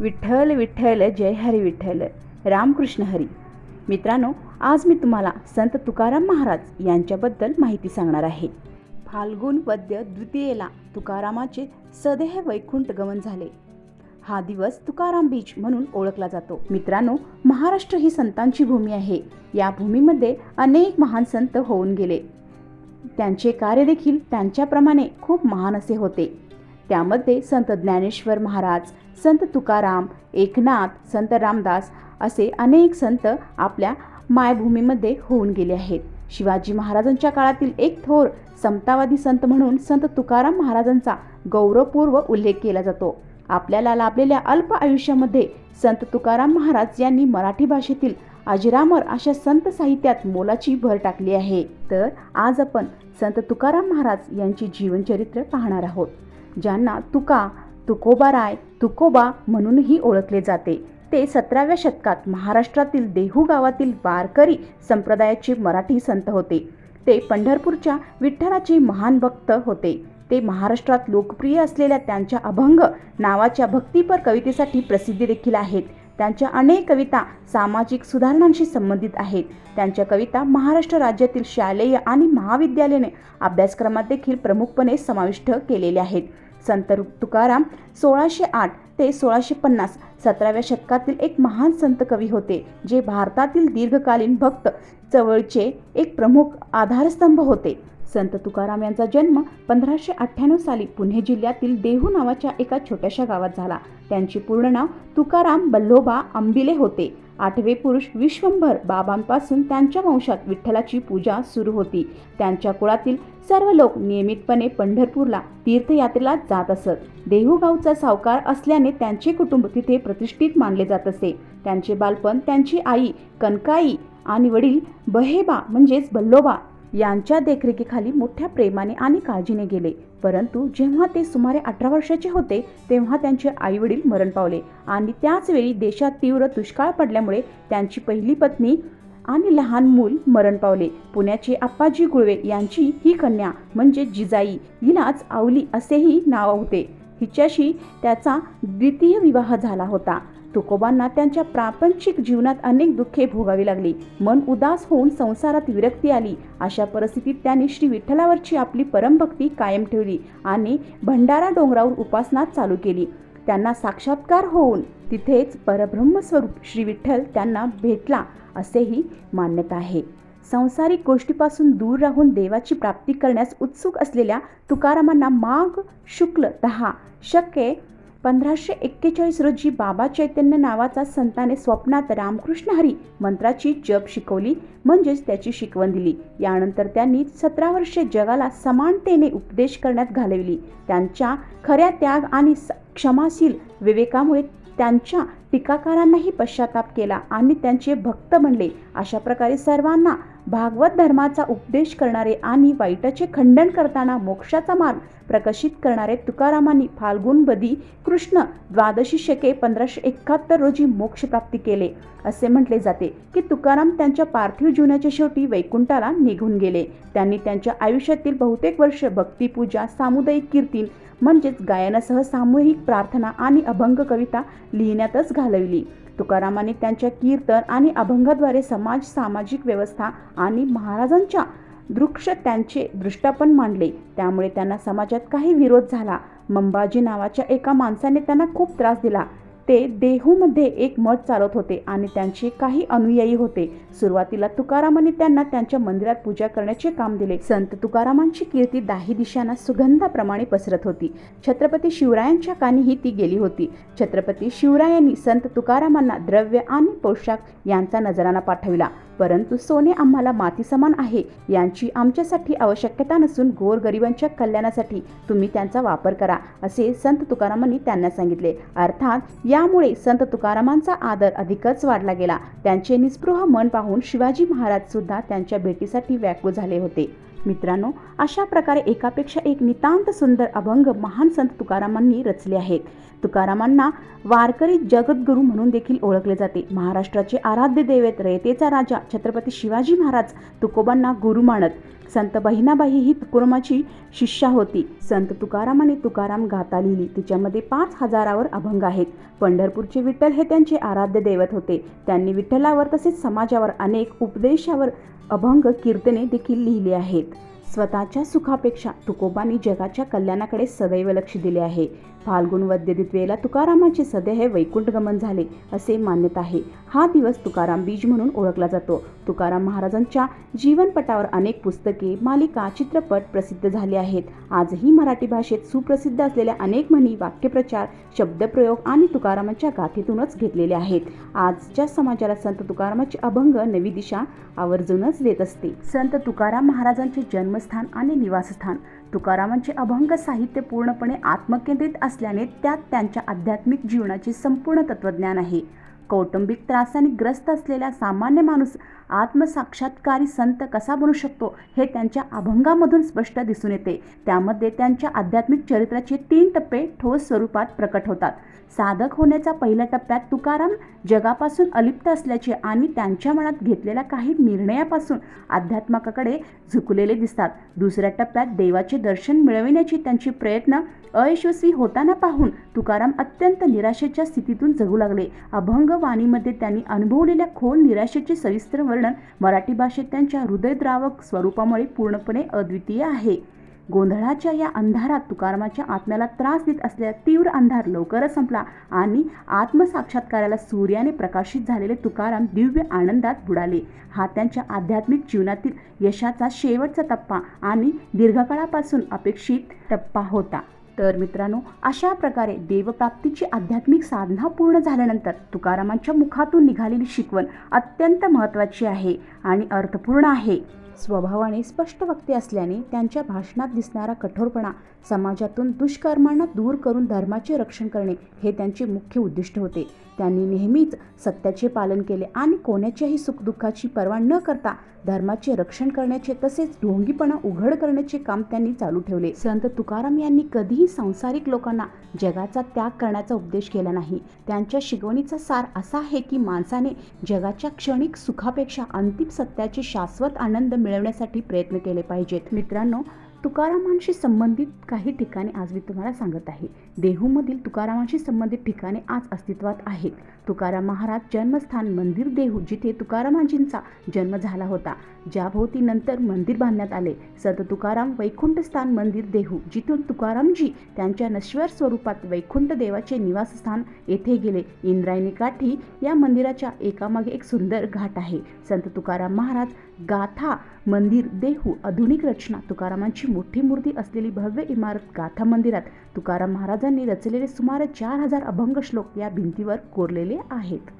विठ्ठल विठ्ठल जय हरी विठ्ठल रामकृष्ण हरी. मित्रांनो आज मी तुम्हाला संत तुकाराम महाराज यांच्याबद्दल माहिती सांगणार आहे. फाल्गुन वद्य द्वितीयेला तुकारामाचे सदेह वैकुंठ गमन झाले. हा दिवस तुकाराम बीच म्हणून ओळखला जातो. मित्रांनो महाराष्ट्र ही संतांची भूमी आहे. या भूमीमध्ये अनेक महान संत होऊन गेले. त्यांचे कार्य देखील त्यांच्याप्रमाणे खूप महान असे होते. त्यामध्ये संत ज्ञानेश्वर महाराज संत तुकाराम एकनाथ संत रामदास असे अनेक संत आपल्या मायभूमीमध्ये होऊन गेले आहेत. शिवाजी महाराजांच्या काळातील एक थोर समतावादी संत म्हणून संत तुकाराम महाराजांचा गौरवपूर्व उल्लेख केला जातो. आपल्याला लाभलेल्या अल्प आयुष्यामध्ये संत तुकाराम महाराज यांनी मराठी भाषेतील अजरामर अशा संत साहित्यात मोलाची भर टाकली आहे. तर आज आपण संत तुकाराम महाराज यांची जीवनचरित्र पाहणार आहोत. ज्यांना तुका तुकोबाराय तुकोबा म्हणूनही ओळखले जाते. ते सतराव्या शतकात महाराष्ट्रातील देहू गावातील वारकरी संप्रदायाचे मराठी संत होते. ते पंढरपूरच्या विठ्ठलाचे महान भक्त होते. ते महाराष्ट्रात लोकप्रिय असलेल्या त्यांच्या अभंग नावाच्या भक्तिपर कवितेसाठी प्रसिद्धी देखील आहेत. त्यांच्या अनेक कविता सामाजिक सुधारणांशी संबंधित आहेत. त्यांच्या कविता महाराष्ट्र राज्यातील शालेय आणि महाविद्यालयीन अभ्यासक्रमात देखील प्रमुखपणे समाविष्ट केलेले आहेत. संत तुकाराम सोळाशे आठ ते सोळाशे पन्नास सतराव्या शतकातील एक महान संत कवी होते जे भारतातील दीर्घकालीन भक्त चवळचे एक प्रमुख आधारस्तंभ होते. संत तुकाराम यांचा जन्म पंधराशे अठ्ठ्याण्णव साली पुणे जिल्ह्यातील देहू नावाच्या एका छोट्याशा गावात झाला. त्यांचे पूर्ण नाव तुकाराम बल्लोबा अंबिले होते. आठवे पुरुष विश्वंभर बाबांपासून त्यांच्या वंशात विठ्ठलाची पूजा सुरू होती. त्यांच्या कुळातील सर्व लोक नियमितपणे पंढरपूरला तीर्थयात्रेला जात असत. देहूगावचा सावकार असल्याने त्यांचे कुटुंब तिथे प्रतिष्ठित मानले जात असे. त्यांचे बालपण त्यांची आई कनकाई आणि वडील बहेबा म्हणजेच बल्लोबा यांच्या देखरेखीखाली मोठ्या प्रेमाने आणि काळजीने गेले. परंतु जेव्हा ते सुमारे अठरा वर्षाचे होते तेव्हा त्यांचे आईवडील मरण पावले. आणि त्याचवेळी देशात तीव्र दुष्काळ पडल्यामुळे त्यांची पहिली पत्नी आणि लहान मूल मरण पावले. पुण्याचे आप्पाजी गुळवे यांची ही कन्या म्हणजे जिजाई हिलाच आवली असेही नाव होते. हिच्याशी त्याचा द्वितीय विवाह झाला होता. तुकोबांना त्यांच्या प्रापंचिक जीवनात अनेक दुःखे भोगावी लागली. मन उदास होऊन संसारात विरक्ती आली. अशा परिस्थितीत त्यांनी श्री विठ्ठलावरची आपली परमभक्ती कायम ठेवली आणि भंडारा डोंगरावर उपासना चालू केली. त्यांना साक्षात्कार होऊन तिथेच परब्रह्मस्वरूप श्री विठ्ठल त्यांना भेटला असेही मान्यता आहे. संसारिक गोष्टीपासून दूर राहून देवाची प्राप्ती करण्यास उत्सुक असलेल्या तुकारामांना माघ शुक्ल दहा शक्य पंधराशे एक्केचाळीस रोजी बाबा चैतन्य नावाचा संताने स्वप्नात रामकृष्ण हरी मंत्राची जप शिकवली म्हणजेच त्याची शिकवण दिली. यानंतर त्यांनी सतरा वर्षे जगाला समानतेने उपदेश करण्यात घालविली. त्यांच्या खऱ्या त्याग आणि क्षमाशील विवेकामुळे त्यांच्या टीकाकारांनाही पश्चाताप केला आणि त्यांचे भक्त बनले. अशा प्रकारे सर्वांना भागवत धर्माचा उपदेश करणारे आणि वाईटाचे खंडन करताना मोक्षाचा मार्ग प्रकाशित करणारे तुकारामांनी फाल्गुन बदी कृष्ण द्वादशी शके पंधराशे एकाहत्तर रोजी मोक्षप्राप्ती केले. असे म्हटले जाते की तुकाराम त्यांच्या पार्थिव जीवनाच्या शेवटी वैकुंठाला निघून गेले. त्यांनी त्यांच्या आयुष्यातील बहुतेक वर्ष भक्तिपूजा सामुदायिक कीर्तीन म्हणजेच गायनासह सामूहिक प्रार्थना आणि अभंग कविता लिहिण्यातच घालवली. तुकारामांनी त्यांच्या कीर्तन आणि अभंगाद्वारे समाज सामाजिक व्यवस्था आणि महाराजांच्या दृक्ष त्यांचे दृष्टापन मांडले. त्यामुळे त्यांना समाजात काही विरोध झाला. मंबाजी नावाच्या एका माणसाने त्यांना खूप त्रास दिला. ते देहूमध्ये एक मठ चालवत होते आणि त्यांचे काही अनुयायी होते. सुरुवातीला तुकारामांनी त्यांना त्यांच्या मंदिरात पूजा करण्याचे काम दिले. संत तुकारामांची कीर्ती दाही दिशांना सुगंधाप्रमाणे पसरत होती. छत्रपती शिवरायांच्या कानीही ती गेली होती. छत्रपती शिवरायांनी संत तुकारामांना द्रव्य आणि पोशाख यांचा नजराना पाठविला. परंतु सोने आम्हाला माती समान आहे. यांची आमच्यासाठी आवश्यकता नसून गोरगरिबांच्या कल्याणासाठी तुम्ही त्यांचा वापर करा असे संत तुकारामांनी त्यांना सांगितले. अर्थात यामुळे संत तुकारामांचा आदर अधिकच वाढला गेला. त्यांचे निस्पृह मन पाहून शिवाजी महाराज सुद्धा त्यांच्या भेटीसाठी व्याकुळ झाले होते. मित्रांनो अशा प्रकारे एकापेक्षा एक नितांत सुंदर अभंग महान संत तुकारामांनी रचले आहेत. तुकारामांना वारकरी जगद्गुरू म्हणून देखील ओळखले जाते. महाराष्ट्राचे आराध्य दैवत रयतेचा राजा छत्रपती शिवाजी महाराज तुकोबांना गुरु मानत संत बहिणाबाई ही तुकोबांची शिष्या होती. संत तुकारामाने तुकाराम गाता लिहिली. तिच्यामध्ये पाच हजारावर अभंग आहेत. पंढरपूरचे विठ्ठल हे त्यांचे आराध्य दैवत होते. त्यांनी विठ्ठलावर तसेच समाजावर अनेक उपदेशावर अभंग कीर्तने देखील लिहिली आहेत. स्वतःच्या सुखापेक्षा तुकोबांनी जगाच्या कल्याणाकडे सदैव लक्ष दिले आहे. फाल्गुन वद्य द्वितीयेला तुकारामांचे सदैव वैकुंठ गमन झाले असे मान्यता आहे. हा दिवस तुकाराम बीज म्हणून ओळखला जातो. तुकाराम महाराजांच्या जीवनपटावर अनेक पुस्तके मालिका चित्रपट प्रसिद्ध झाले आहेत. आजही मराठी भाषेत सुप्रसिद्ध असलेल्या अनेक म्हणी वाक्यप्रचार शब्दप्रयोग आणि तुकारामांच्या गाथेतूनच घेतलेले आहेत. आजच्या समाजाला संत तुकारामाचे अभंग नवी दिशा आवर्जूनच देत असते. संत तुकाराम महाराजांचे जन्मस्थान आणि निवासस्थान तुकारामांचे अभंग साहित्य पूर्णपणे आत्मकेंद्रित असल्याने त्यात त्यांच्या आध्यात्मिक जीवनाचे संपूर्ण तत्वज्ञान आहे. कौटुंबिक त्रासाने ग्रस्त असलेला सामान्य माणूस आत्मसाक्षात्कारी संत कसा बनू शकतो हे त्यांच्या अभंगामधून स्पष्ट दिसून येते. त्यामध्ये त्यांच्या आध्यात्मिक चरित्राचे तीन टप्पे ठोस स्वरूपात प्रकट होतात. साधक होण्याच्या पहिल्या टप्प्यात तुकाराम जगापासून अलिप्त असल्याचे आणि त्यांच्या मनात घेतलेल्या काही निर्णयापासून अध्यात्माकडे झुकलेले दिसतात. दुसऱ्या टप्प्यात देवाचे दर्शन मिळविण्याची त्यांची प्रयत्न अयशस्वी होताना पाहून तुकाराम अत्यंत निराशेच्या स्थितीतून जगू लागले. अभंग वाणीमध्ये त्यांनी अनुभवलेल्या खोल निराशेचे सविस्तर वर्णन मराठी भाषेत त्यांच्या हृदयद्रावक स्वरूपामुळे पूर्णपणे अद्वितीय आहे. गोंधळाच्या या अंधारात तुकारामाच्या आत्म्याला त्रास देत असलेला तीव्र अंधार लवकरच संपला आणि आत्मसाक्षात्काराला सूर्याने प्रकाशित झालेले तुकाराम दिव्य आनंदात बुडाले. हा त्यांच्या आध्यात्मिक जीवनातील यशाचा शेवटचा टप्पा आणि दीर्घकाळापासून अपेक्षित टप्पा होता. तर मित्रांनो अशा प्रकारे देवप्राप्तीची आध्यात्मिक साधना पूर्ण झाल्यानंतर तुकारामांच्या मुखातून निघालेली शिकवण अत्यंत महत्त्वाची आहे आणि अर्थपूर्ण आहे. स्वभावाने स्पष्ट वक्ते असल्याने त्यांच्या भाषणात दिसणारा कठोरपणा समाजातून दुष्कर्मांना दूर करून धर्माचे रक्षण करणे हे त्यांचे मुख्य उद्दिष्ट होते. त्यांनी नेहमीच सत्याचे पालन केले आणि कोणाच्याही सुखदुःखाची पर्वा न करता धर्माचे रक्षण करण्याचे तसेच ढोंगीपणा उघड करण्याचे काम त्यांनी चालू ठेवले. संत तुकाराम यांनी कधीही सांसारिक लोकांना जगाचा त्याग करण्याचा उपदेश केला नाही. त्यांच्या शिकवणीचा सार असा आहे की माणसाने जगाच्या क्षणिक सुखापेक्षा अंतिम सत्याचे शाश्वत आनंद मिळवण्यासाठी प्रयत्न केले पाहिजेत. मित्रांनो तुकारामांशी संबंधित काही ठिकाणी आज मी तुम्हाला सांगत आहे. देहूमधील तुकारामांशी संबंधित ठिकाणे आज अस्तित्वात आहेत. तुकाराम महाराज जन्मस्थान मंदिर देहू जिथे तुकारामांजींचा जन्म झाला होता. ज्याभोवती नंतर मंदिर बांधण्यात आले. संत तुकाराम वैकुंठस्थान मंदिर देहू जिथून तुकारामजी त्यांच्या नश्वर स्वरूपात वैकुंठ देवाचे निवासस्थान येथे गेले. इंद्रायणी काठी या मंदिराच्या एकामागे एक सुंदर घाट आहे. संत तुकाराम महाराज गाथा मंदिर देहू आधुनिक रचना तुकारामांची मोठी मूर्ती असलेली भव्य इमारत गाथा मंदिरात. तुकाराम महाराजांनी रचलेले सुमारे चार हजार अभंग श्लोक या भिंतीवर कोरलेले आहेत.